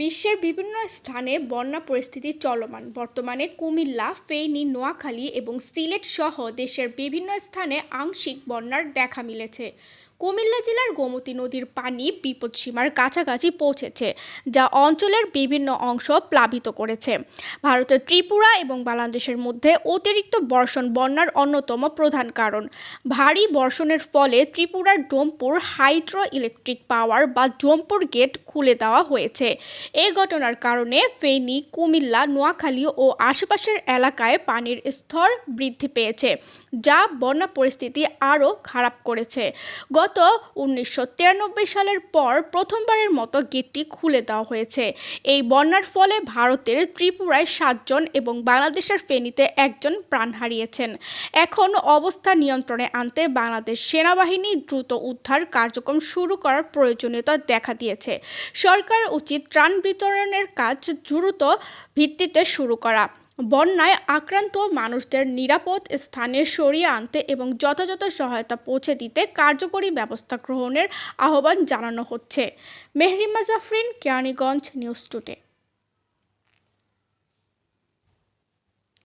বিশ্বের বিভিন্ন স্থানে বন্যা পরিস্থিতি চলমান। বর্তমানে কুমিল্লা, ফেনী, নোয়াখালী এবং সিলেট সহ দেশের বিভিন্ন স্থানে আংশিক বন্যার দেখা মিলেছে। কুমিল্লা জেলার গোমতী নদীর পানি বিপদসীমার কাছাকাছি পৌঁছেছে, যা অঞ্চলের বিভিন্ন অংশ প্লাবিত করেছে। ভারতের ত্রিপুরা এবং বাংলাদেশের মধ্যে অতিরিক্ত বর্ষণ বন্যার অন্যতম প্রধান কারণ। ভারী বর্ষণের ফলে ত্রিপুরার ডোমপুর হাইড্রো ইলেকট্রিক পাওয়ার বা ডোমপুর গেট খুলে দেওয়া হয়েছে। এই ঘটনার কারণে ফেনী, কুমিল্লা, নোয়াখালী ও আশেপাশের এলাকায় পানির স্তর বৃদ্ধি পেয়েছে, যা বন্যা পরিস্থিতি আরও খারাপ করেছে। গত উনিশশো তিরানব্বই সালের পর প্রথমবারের মতো গেটটি খুলে দেওয়া হয়েছে। এই বন্যার ফলে ভারতের ত্রিপুরায় সাতজন এবং বাংলাদেশের ফেনীতে একজন প্রাণ হারিয়েছেন। এখন অবস্থা নিয়ন্ত্রণে আনতে বাংলাদেশ সেনাবাহিনী দ্রুত উদ্ধার কার্যক্রম শুরু করার প্রয়োজনীয়তা দেখা দিয়েছে। সরকার উচিত ত্রাণ বিতরণের কাজ দ্রুত ভিত্তিতে শুরু করা। বন্যায় আক্রান্ত মানুষদের নিরাপদ স্থানে সরিয়ে আনতে এবং যথাযথ সহায়তা পৌঁছে দিতে কার্যকরী ব্যবস্থা গ্রহণের আহ্বান জানানো হচ্ছে। Mehrima Jafrin, Keraniganj, news today.